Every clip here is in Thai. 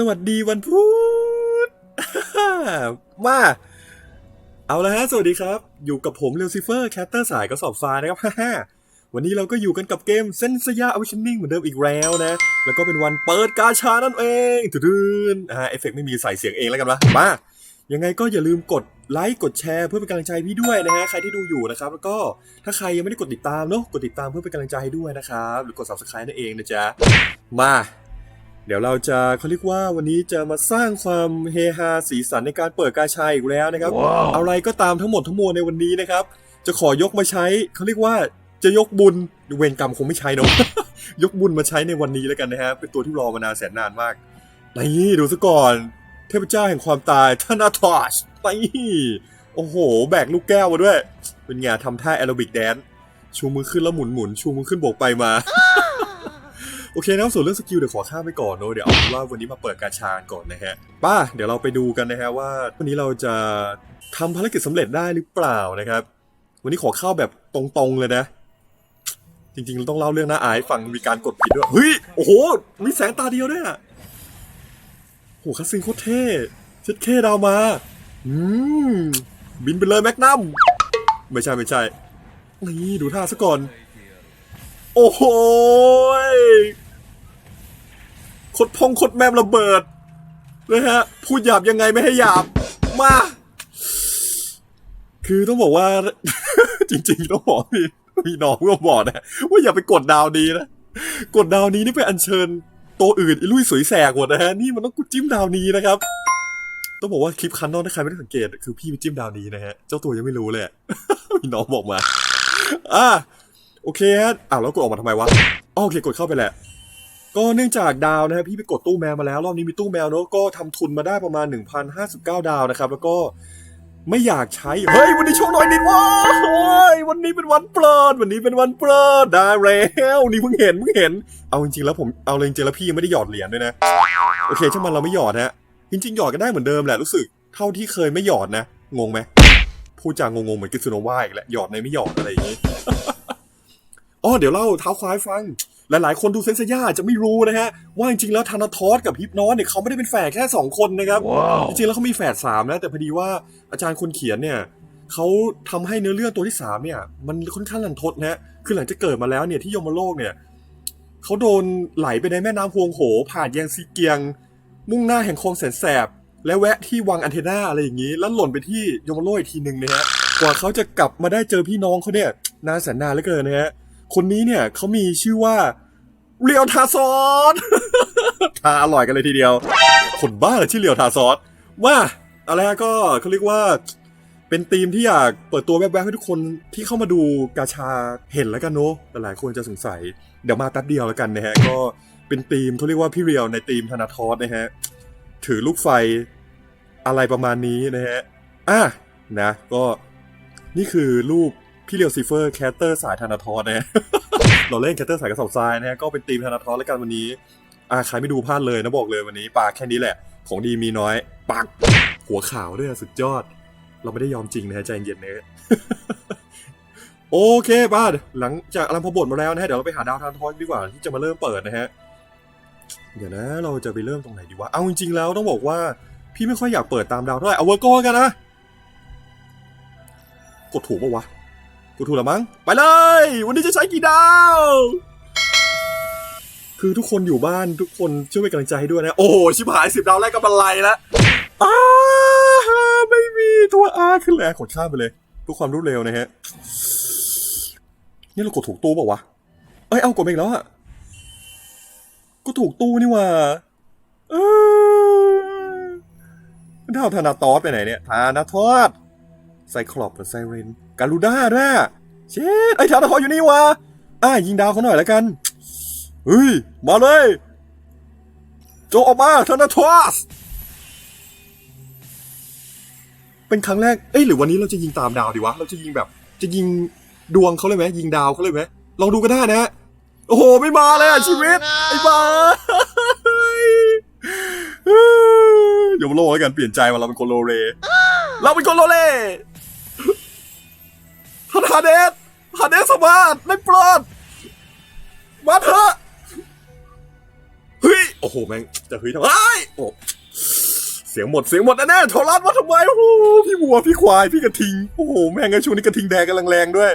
สวัสดีวันพุธมาเอาละฮะ สวัสดีครับ อยู่กับผมเลซิเฟอร์แคตเตอร์สายกระสอบทรานะครับวันนี้เราก็อยู่กันกับเกมเซนสยาอวิชนิ่งเหมือนเดิมอีกแล้วนะ แล้วก็เป็นวันเปิดกาชานั่นเองตื่นอ่าเอฟเฟกไม่มีใส่เสียงเองแล้วกันวะมา ยังไงก็อย่าลืมกดไลค์กดแชร์เพื่อเป็นกำลังใจพี่ด้วยนะฮะ ใครที่ดูอยู่นะครับ แล้วก็ถ้าใครยังไม่ได้กดติดตามเนาะกดติดตามเพื่อเป็นกำลังใจให้ด้วยนะครับ หรือกด subscribe นั่นเองนะจ๊ะ มา เดี๋ยวเราจะเขาเรียกว่าวันนี้จะมาสร้างความเฮฮาสีสันในการเปิดกาชาอีกแล้วนะครับอะไรก็ตามทั้งหมดทั้งมวลในวันนี้นะครับ จะขอยกมาใช้เขาเรียกว่าจะยกบุญเวรกรรมคงไม่ใช้เนอะยกบุญมาใช้ในวันนี้แล้วกันนะฮะเป็นตัวที่รอมานานแสนนานมากนี่ดูซะก่อน เทพเจ้าแห่งความตายธนาทอชนี่โอ้โห แบกลูกแก้วมาด้วย เป็นไงทำท่าแอโรบิกแดนซ์ชูมือขึ้นแล้วหมุนหมุนชูมือขึ้นโบกไปมาโอเคนะครับส่วนเรื่องสกิลเดี๋ยวขอข้ามไปก่อนเนอะเดี๋ยวเอาเป็นว่าวันนี้มาเปิดกาชาก่อนนะฮะป้าเดี๋ยวเราไปดูกันนะฮะว่าวันนี้เราจะทำภารกิจสำเร็จได้หรือเปล่านะครับ วันนี้ขอเข้าแบบตรงๆเลยนะ จริงๆเราต้องเล่าเรื่องน้าอายฟังมีการกดผิดด้วยเฮ้ยโอ้โหมีแสงตาเดียวด้วยอะโหคัสซินโคตรเท่เช็ดเคดาวมาอืมบินไปเลยแมกนัมไม่ใช่ไม่ใช่นี่ดูท่าซะก่อน โอ้โห ยขดพองขดแมมระเบิดนะฮะพูดหยาบยังไงไม่ให้หยาบมา คือต้องบอกว่า จริงๆต้องบอกมีมีน้องก็บอกนะว่าอย่าไปกดดาวนี้นะกดดาวนี้นี่ไปอัญเชิญตัวอื่นอีลุยสวยแสกหมดนะฮะนี่มันต้องกดจิ้มดาวนี้นะครับ ต้องบอกว่าคลิปคันนอนถ้าใครไม่ได้สังเกต คือพี่ไปจิ้มดาวนี้นะฮะเจ้าตัวยังไม่รู้เลยมีน้องบอกมาอะโอเคฮะอ้าวแล้วกดออกมาทำไมวะโอเคกดเข้าไปแหละ ก็เนื่องจากดาวนะครับพี่ไปกดตู้แมวมาแล้ว รอบนี้มีตู้แมวเนอะก็ทำทุนมาได้ประมาณ 1,059 ดาวนะครับ แล้วก็ไม่อยากใช้ เฮ้ย วันนี้โชคน้อยนิดว้าเฮ้ยวันนี้เป็นวันเปิดวันนี้เป็นวันเปิดได้แล้วนี่เพิ่งเห็นเพิ่งเห็น เอาจริงๆแล้วผมเอาเลยจริงๆแล้วพี่ยังไม่ได้หยอดเหรียญด้วยนะ โอเคช่างมันเราไม่หยอดฮะจริงๆหยอดก็ได้เหมือนเดิมแหละรู้สึกเท่าที่เคยไม่หยอดนะงงไหมพูดจางงๆเหมือนกิซุโนวาอีกแหละหยอดในไม่หยอดอะไรอย่างงี้อ๋อเดี๋ยวเล่าเท้าควายฟัง หลายๆ คนดูเซนเซย่าจะไม่รู้นะฮะ ว่าจริงๆแล้วธนาทอสกับฮิปนอสเนี่ยเขาไม่ได้เป็นแฝดแค่ 2 คนนะครับจริงๆแล้วเขามีแฝดสามนะ แต่พอดีว่าอาจารย์คนเขียนเนี่ยเขาทำให้เนื้อเรื่องตัวที่สามเนี่ย มันค่อนข้างลันทดนะฮะคือหลังจากเกิดมาแล้วเนี่ยที่ยมโลกเนี่ยเขาโดนไหลไปในแม่น้ำพวงโห ผ่านแยงซีเกียง มุ่งหน้าแห่งคลองแสนแสบ และแวะที่วังอันเทนาอะไรอย่างนี้ แล้วหล่นไปที่ยมโลกอีกทีหนึ่งนะฮะกว่าเขาจะกลับมาได้เจอพี่น้องเขาเนี่ยนานแสนนานเหลือเกินนะฮะ คนนี้เนี่ยเขามีชื่อว่าเรียวทาซอสทาอร่อยกันเลยทีเดียว คนบ้าเลยชื่อเรียวทาซอสว่าอะไรฮะก็เขาเรียกว่าเป็นธีมที่อยากเปิดตัวแวบๆให้ทุกคนที่เข้ามาดูกาชาเห็นแล้วกันเนอะแต่หลายคนจะสงสัย เดี๋ยวมาแป๊บเดียวแล้วกันนะฮะ ก็เป็นธีมเขาเรียกว่าพี่เรียวในธีมธนาทอสนะฮะ ถือลูกไฟอะไรประมาณนี้นะฮะอะนะ ก็นี่คือรูป พี่เรียวซีเฟอร์แคสเตอร์สายธนาทอสนะเราเล่นแคสเตอร์สายกระสอบทรายนะฮะก็เป็นทีมธนาทอสแล้วกันวันนี้อ่าใครไม่ดูพลาดเลยนะบอกเลยวันนี้ปากแค่นี้แหละ ของดีมีน้อยปักหัวขาวด้วยอะสุดยอด เราไม่ได้ยอมจริงนะใจเย็นๆนะโอเคป้าหลังจากอลัมพบทมาแล้วนะฮะเดี๋ยวเราไปหาดาวทานทอสดีกว่าที่จะมาเริ่มเปิดนะฮะเดี๋ยวนะเราจะไปเริ่มตรงไหนดีวะเอาจริงๆแล้วต้องบอกว่า พี่ไม่ค่อยอยากเปิดตามดาวเท่าไหร่เอาเวอร์โก้กันนะ กดถูกปะวะ กดถูกแล้วมั้ง ไปเลย วันนี้จะใช้กี่ดาว คือทุกคนอยู่บ้านทุกคนช่วยเป็นกำลังใจให้ด้วยนะ โอ้โหชิบหายสิบดาวแรกก็บันไลแล้วอ้าไม่มีตัวอาขึ้นแล้วกดข้ามไปเลยเพื่อความรวดเร็วนะฮะ นี่เรากดถูกตู้เปล่าวะ เอ้ยเอากดไปอีกแล้วอะก็ถูกตู้นี่ว่าเออดาวธนาตอสไปไหนเนี่ยธนาทอสไซคลอปกับไซเรน การูด้าด้วเช็ดไอ้ธนาทอสอยู่นี่วะอะยิงดาวเขาหน่อยแล้วกันเฮ้ยมาเลย โจออกมาธนาทอสเป็นครั้งแรก เอ้ยหรือวันนี้เราจะยิงตามดาวดีวะ เราจะยิงแบบ จะยิงดวงเขาเลยไหมยิงดาวเขาเลยไหมลองดูก็ได้นะฮะโอ้โห ไม่มาเลยอะชีวิต ไอ้บ้าอย่ามาโลกแล้วกันเปลี่ยนใจมาเราเป็นคนโลเร เราเป็นคนโลเร ฮาเดสฮาเดสสมาร์ทได้โปรดมาเถอะเฮ้ยโอ้โหแม่งจะเฮ้ยทำไมโอ้เสียงหมดเสียงหมดแน่ๆทรรัสว่าทำไมโอ้โหพี่วัวพี่ควายพี่กระทิงโอ้โหแม่งไอ้ช่วงนี้กระทิงแดงกำลังแรงด้วย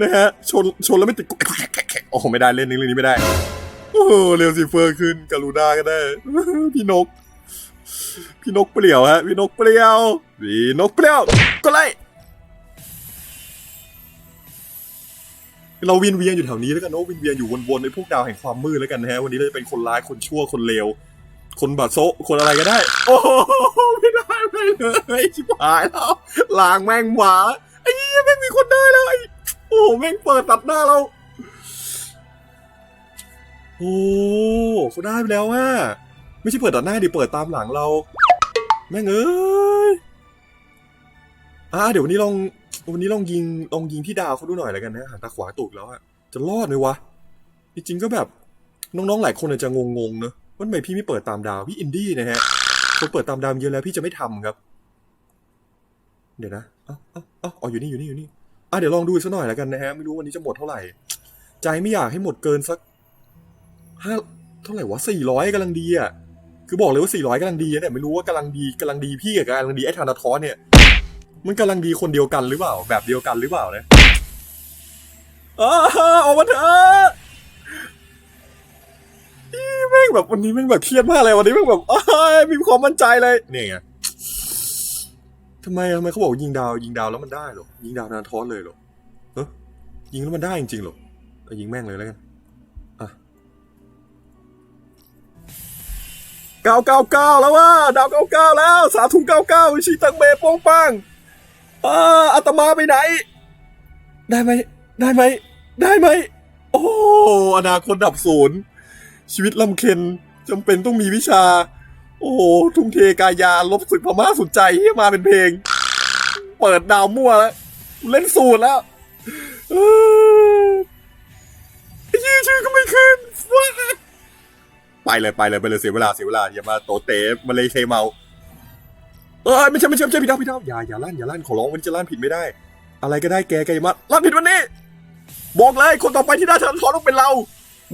นะฮะชนชนแล้วไม่ติดโอ้โหไม่ได้เล่นเรื่องนี้ไม่ได้โอ้โหเร็วสิเฟอร์ขึ้นกรุณาก็ได้ พี่นก พี่นกเปลี่ยวฮะพี่นกเปลี่ยวพี่นกเปลี่ยวก็ไล่ เราวินเวียนอยู่แถวนี้แล้วกันเนอะวินเวียนอยู่วนๆในพวกดาวแห่งความมืดแล้วกันนะฮะวันนี้เราจะเป็นคนร้ายคนชั่วคนเลวคนบาดโซะคนอะไรก็ได้ โอ้โหไม่ได้ไม่เลยชิบหายแล้วลางแม่งหมาไอ้เหี้ยแม่งมีคนได้แล้วไอ้โอ้โหแม่งเปิดตัดหน้าเราโอ้เขาได้ไปแล้วว่ไม่ใช่เปิดตัดหน้าดิเปิดตามหลังเรา แม่งเอ้ยอ่าเดี๋ยววันนี้ลอง วันนี้ลองยิงลองยิงที่ดาวเขาดูหน่อยแล้วกันนะหันตาขวาตุกแล้วอะจะรอดไหมวะ จริงๆก็แบบน้องๆหลายคนอาจจะงงๆเนอะว่าทำไมพี่ไม่เปิดตามดาวพี่อินดี้นะฮะคนเปิดตามดาวเยอะแล้วพี่จะไม่ทำครับ เดี๋ยวนะอ้าเอ้าเอ้าอ๋ออยู่นี่อยู่นี่อยู่นี่อะเดี๋ยวลองดูสักหน่อยแล้วกันนะฮะไม่รู้วันนี้จะหมดเท่าไหร่ ใจไม่อยากให้หมดเกินสักห้าเท่าไหร่วะสี่ร้อยกำลังดีอะคือบอกเลยว่า400กำลังดีนะเนี่ยไม่รู้ว่ากำลังดีกำลังดีพี่กับกำลังดีไอ้ธนาทอสเนี่ย มันกำลังดีคนเดียวกันหรือเปล่า แบบเดียวกันหรือเปล่าเนี่ยอ้าออกมาเถอะอีแม่งแบบวันนี้แม่งแบบเครียดมากเลยวันนี้แม่งแบบอมีความมั่นใจเลยเนี่ยไงทำไมทำไมเขาบอกยิงดาว ยิงดาวแล้วมันได้หรอยิงดาวนาทอสเลยหรอเฮ้ยยิงแล้วมันได้จริงๆหรอเอายิงแม่งเลยแล้วกันเก้าเก้าเก้าแล้วว่าดาวเก้าเก้าแล้ว สาธุเก้าเก้าชีตังเมโป้งปัง อาอาตมาไปไหน ได้ไหม ได้ไหม ได้ไหม โอ้ อนาคตดับศูนย์ ชีวิตลำเค็นจำเป็นต้องมีวิชา โอ้โห ทุ่มเทกายา ลบศึกพม่าสุดใจที่มาเป็นเพลง เปิดดาวมั่วแล้ว เล่นสูตรแล้วเออไอ้ยี่ชื่อก็ไม่ขึ้นว้าไปเลยไปเลยไปเลยเสียเวลาเสียเวลาอย่ามาโตเตะมาเลยเทเมา เออไม่ใช่ไม่ใช่ไม่ใช่พี่ดาวพี่ดาวอย่าอย่าลั่นอย่าลั่นขอร้องวันนี้จะลั่นผิดไม่ได้ อะไรก็ได้แกแกอย่ามาลั่นผิดวันนี้ บอกเลยคนต่อไปที่ได้ทอนทอนต้องเป็นเรา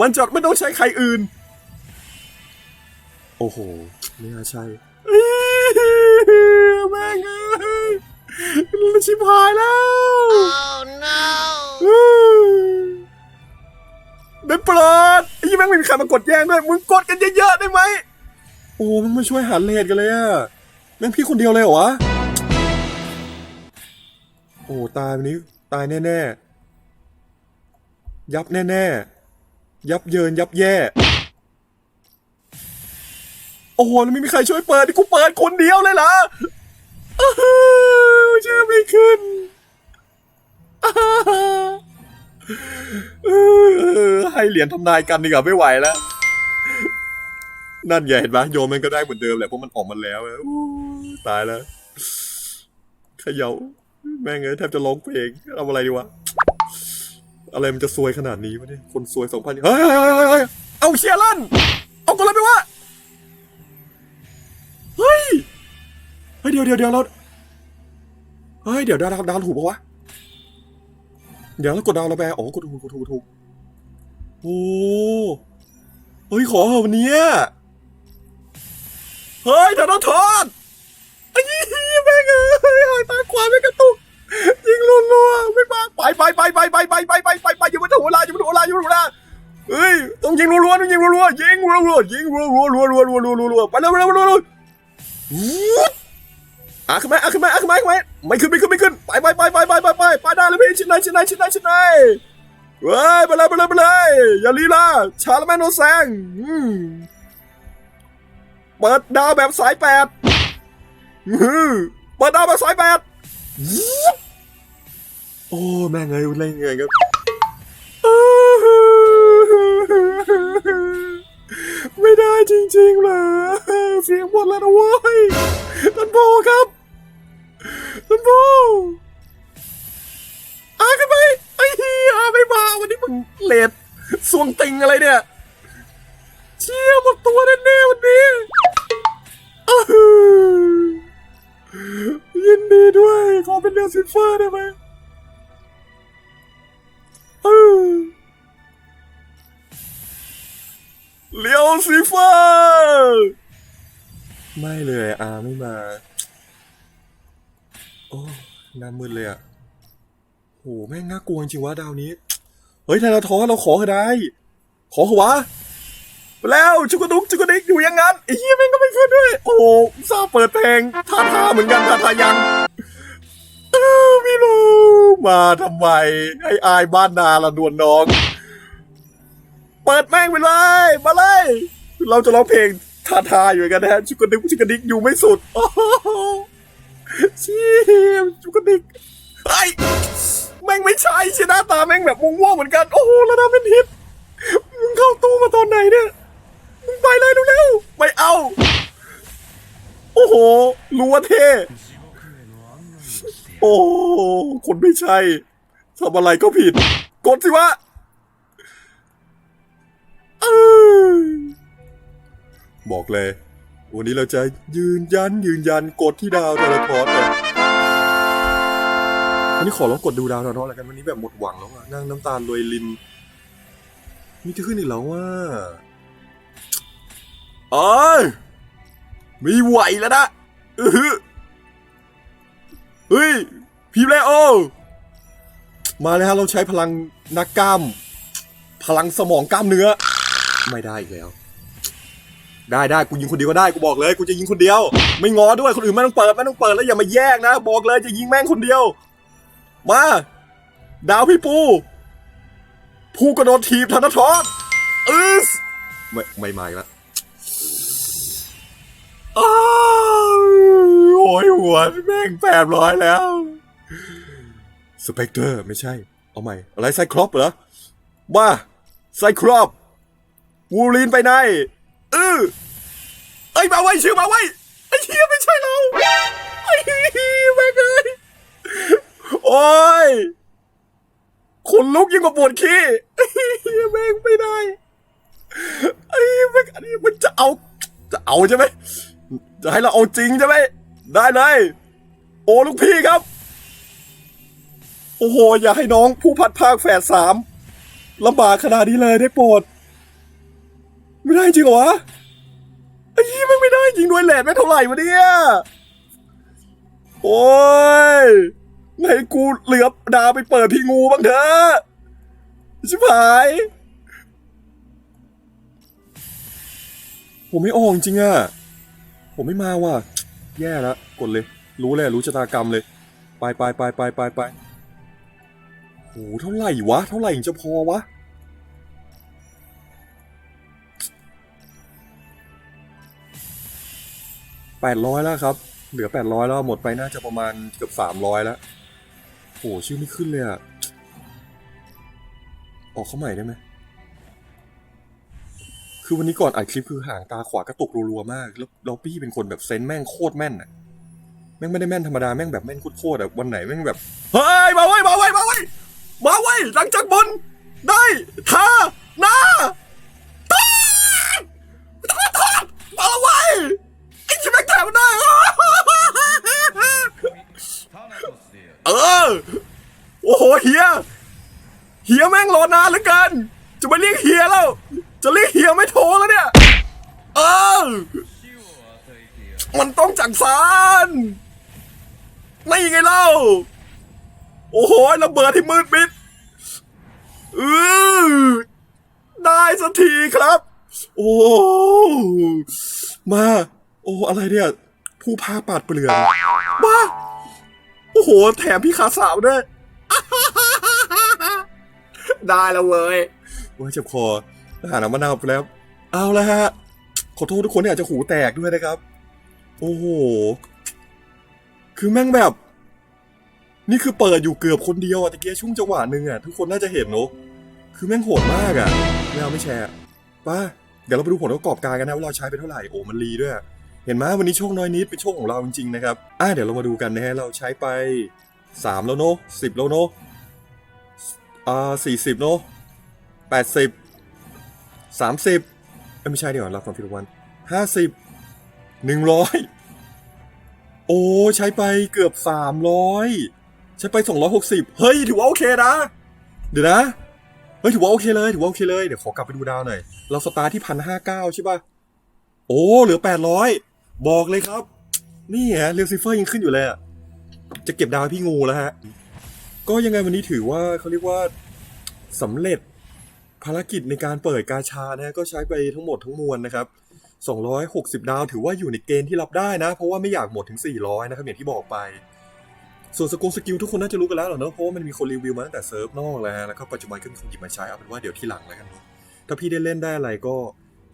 มันจะไม่ต้องใช้ใครอื่น โอ้โหไม่น่าใช่อี้แม่งเอ้ยชิบหายแล้ว Oh no! ได้โปรดไอ้ยี่แม่งไม่มีใครมากดแย่งด้วย มึงกดกันเยอะๆได้ไหม โอ้มันมาช่วยหาเลทกันเลยอะ แม่งพี่คนเดียวเลยเหรอวะ โอ้ตายวันนี้ ตายแน่ ๆ ยับแน่ ๆ ยับเยินยับแย่ โอ้โหแล้วไม่มีใครช่วยเปิดกูเปิดคนเดียวเลยเหรอเชื่อไม่ขึ้นให้เหรียญทำนายกันดีกว่าไม่ไหวแล้ว นั่นไงเห็นไหมโยมมันก็ได้เหมือนเดิมแหละเพราะมันออกมาแล้วอ ตายแล้วเขย่าแม่งเอ้ยแทบจะร้องเพลงเอาอะไรดีวะ อะไรมันจะซวยขนาดนี้วะเนี่ย คนซวยสองพันเฮ้ยเฮ้ยเฮ้ยเฮ้ยเอาเชียร์ลั่น เอากันเลไปวะ เฮ้ย เฮ้ยเดี๋ยวเดี๋ยวเดี๋ยวเรา เฮ้ยเดี๋ยวดาวดาวถูกปะวะ เดี๋ยวแล้วกดดาวเราไปอ๋อกดถูกกดถูกกดถูกโอ้เฮ้ยขอเหอะวันนี้เฮ้ยธนาทอนไอ้ยี่แม่งเอ้ายตาขวาไม่กระตุกยิงรัวๆไม่มาไปไปไปไปไปไปไปไปไปไปอย่ามาถูกเวลาอย่ามาถูกเวลาอย่ามาถูกเวลาเฮ้ยต้องยิงรัวๆต้องยิงรัวๆยิงรัวๆยิงรัวๆรัวๆรัวๆรัวๆรัวๆรัวๆไปเร็วเร็วเร็วเร็วอะขึ้นมาอะขึ้นมาอะขึ้นมาขึ้นมาไม่ขึ้นไม่ขึ้นไม่ขึ้นไปไปไปไปไปไปไปไปได้เลยพี่ชิ้นไหนชิ้นไหนชิ้นไหนชิ้นไหนเฮ้ยไปเลยไปเลยไปเลยอย่าลีลาชาลแมนโนแซงอืมเปิดดาวแบบสายแปดอืม เปิดดาวแบบสายแปดโอ้แม่งเอ้ยเล่นเงยครับไม่ได้จริงๆเลยเสียงหมดแล้วนะเว้ยท่านโบครับท่านโบอาขึ้นไปไอ้เฮียไม่มาวันนี้มึงเลดสวงติงอะไรเนี่ย ซีเฟอร์ไม่เลยอาไม่มา โอ้หน้ามืดเลยอะโหแม่งน่ากลัวจริงวะดาวนี้ เฮ้ยไทยเราท้อเราขอเถอะได้ ขอเหอวะไปแล้วชุกดุกชุกดิกอยู่อย่างนั้นไอ้เหี้ยแม่งก็ไม่ขึ้นด้วย โอ้ซาเปิดเพลงท่าทาเหมือนกันท่าทายังเออไม่รู้มาทำไมให้อายบ้านนาละนวลน้อง เปิดแม่งไปเลย มาเลย เราจะร้องเพลงท่าทาอยู่กันนะฮะชุกกระดิกชุกกระดิกอยู่ไม่สุด โอ้โหชี่ยชุกกระดิกไอ้แม่งไม่ใช่ใช่หน้าตาแม่งแบบม่วงๆเหมือนกัน โอ้โหแล้วนะเป็นฮิตมึงเข้าตู้มาตอนไหนเนี่ย มึงไปเลยเร็วๆไม่เอา โอ้โหรู้ว่าเท่โอ้โหคนไม่ใช่ทำอะไรก็ผิด กดสิวะ บอกเลย วันนี้เราจะยืนยันยืนยันกดที่ดาวเทเลพอร์ตเลยวันนี้ขอลองกดดูดาวเทเลพอร์ตอะไรกันวันนี้แบบหมดหวังแล้วอะนั่งน้ำตาลลอยลินนี่จะขึ้นอีกแล้วว่าเอ้ยมีไหวแล้วนะเฮ้ยพีเลโอ มาเลยฮะเราใช้พลังนักกล้าม พลังสมองกล้ามเนื้อ ไม่ได้อีกแล้ว ได้ได้กูยิงคนเดียวก็ได้กูบอกเลยกูจะยิงคนเดียว ไม่ง้อด้วยคนอื่นไม่ต้องเปิดไม่ต้องเปิดแล้วอย่ามาแยกนะ บอกเลยจะยิงแม่งคนเดียว มา ดาวพี่ปูผู้กระโดดทีบธนทรอึสไม่ไม่มาล้วอ้าวโอ้ยหัวแม่งแปดร้อยแล้วสเปกเตอร์ไม่ใช่ เอาใหม่ อะไรไซครอปเหรอว่าไซครอป วูลีนไปไหนเออไอ้ยมาไว้ชื่อมาไว้ไอ้เหี้ยไม่ใช่เราไอ้เหี้ยแม่งเลยโอ้ยขนลุกยิ่งกว่าปวดขี้ไอ้เหี้ยแม่งไม่ได้ไอ้เหี้ยแม่งอันนี้มันจะเอา จะเอาใช่ไหมจะให้เราเอาจริงใช่ไหมได้เลย โอ้ลูกพี่ครับ โอ้โห อย่าให้น้องผู้พัดภาคแฝดสามลำบากขนาดนี้เลยได้โปรด ไม่ได้จริงเหรอวะไอ้ยี่ไม่ไม่ได้จริงด้วยแหลดไม่เท่าไหร่วะเนี่ยโอ้ยให้กูเหลือบดาวไปเปิดพี่งูบ้างเถอะชิบหายผมไม่ออกจริงอะผมไม่มาว่ะ แย่แล้วกดเลย รู้เลยรู้ชะตากรรมเลย ไปไปไปไปไปไปโหเท่าไหร่วะ เท่าไหร่ถึงจะพอวะ แปดร้อยแล้วครับ เหลือแปดร้อยแล้วหมดไปน่าจะประมาณเกือบสามร้อยแล้วโหชื่อไม่ขึ้นเลยอะออกเข้าใหม่ได้ไหมคือวันนี้ก่อนอัดคลิปคือห่างตาขวากระตุกรัวๆมาก แล้วแล้วพี่เป็นคนแบบเซนแม่งโคตรแม่นอะแม่งไม่ได้แม่นธรรมดาแม่งแบบแม่นโคตรๆอะวันไหนแม่งแบบเฮ้ยมาไว้ยมาไว้ยมาไว้ยมาไว้ยหลังจากบนได้ท่าหน้าตาตาตามาไว้ยไอ้ชิบแม่งแถมมันได้ เออ โอ้โหเฮียเฮียแม่งรอนานเหลือเกิน จะไปเรียกเฮียแล้ว จะเรียกเฮียไม่โทรแล้วเนี่ย เออ มันต้องจังสารนี่ไงเล่า โอ้โหระเบิดที่มืดมิดเออได้สักทีครับ โอ้มา โอ้อะไรเนี่ย ผู้พาปาดเปลือกมา โอ้โห แถมพี่ขาสาวด้วย ได้แล้วเว้ยโอ้ยเจ็บคอหาน้ำมะนาวไปแล้ว เอาละฮะ ขอโทษทุกคนที่อาจจะหูแตกด้วยนะครับ โอ้โห คือแม่งแบบ นี่คือเปิดอยู่เกือบคนเดียวอะตะเกียช่วงจังหวะหนึ่งอะทุกคนน่าจะเห็นเนอะคือแม่งโหดมากอะไม่เอาไม่แชร์ป้าเดี๋ยวเราไปดูผลประกอบการกันนะว่าเราใช้ไปเท่าไหร่ โอ้มันรีด้วย เห็นไหมวันนี้โชคน้อยนิดเป็นโชคของเราจริงๆนะครับอะเดี๋ยวเรามาดูกันนะฮะเราใช้ไปสามแล้วเนอะสิบแล้วเนอะอ่าสี่สิบเนอะแปดสิบสามสิบไม่ใช่เดี๋ยวรับความผิดวันห้าสิบหนึ่งร้อยโอ้ใช้ไปเกือบสามร้อยใช้ไปสองร้อยหกสิบเฮ้ยถือว่าโอเคนะ เดี๋ยวนะเฮ้ยถือว่าโอเคเลยถือว่าโอเคเลยเดี๋ยวขอกลับไปดูดาวหน่อย เราสตาร์ทที่พันห้าเก้าใช่ป่ะ โอ้เหลือแปดร้อย บอกเลยครับ นี่ฮะเรียวซิเฟอร์ยังขึ้นอยู่เลยอะจะเก็บดาวให้พี่งูแล้วฮะ ก็ยังไงวันนี้ถือว่าเขาเรียกว่าสำเร็จภารกิจในการเปิดกาชานะก็ใช้ไปทั้งหมดทั้งมวลนะครับ 260 ดาวถือว่าอยู่ในเกณฑ์ที่รับได้นะ เพราะว่าไม่อยากหมดถึง 400 นะครับอย่างที่บอกไป ส่วนสกงสกิลทุกคนน่าจะรู้กันแล้วเหรอเนอะเพราะว่ามันมีคนรีวิวมาตั้งแต่เซิร์ฟนอกแล้วแล้วก็ปัจจุบันก็มีคนหยิบมาใช้เอาเป็นว่าเดี๋ยวที่หลังแล้วกันเนอะถ้าพี่ได้เล่นได้อะไรก็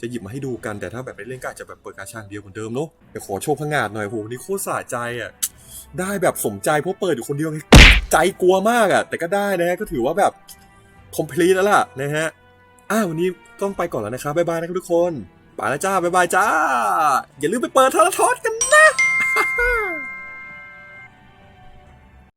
จะหยิบมาให้ดูกันแต่ถ้าแบบไม่เล่นก็อาจจะแบบเปิดกาชาเดียวเหมือนเดิมเนาะเดี๋ยวขอโชว์พังงาดหน่อยโหนี่โคตรสะใจอะได้แบบสมใจเพราะเปิดอยู่คนเดียวใจกลัวมากอะ แต่ก็ได้นะฮะก็ถือว่าแบบคอมพลีทแล้วล่ะนะฮะอ้าววันนี้ต้องไปก่อนแล้วนะครับบ๊ายบายนะครับทุกคนไปแล้วจ้าบ๊ายบายจ้า อย่าลืมไปเปิดทรทอสกัน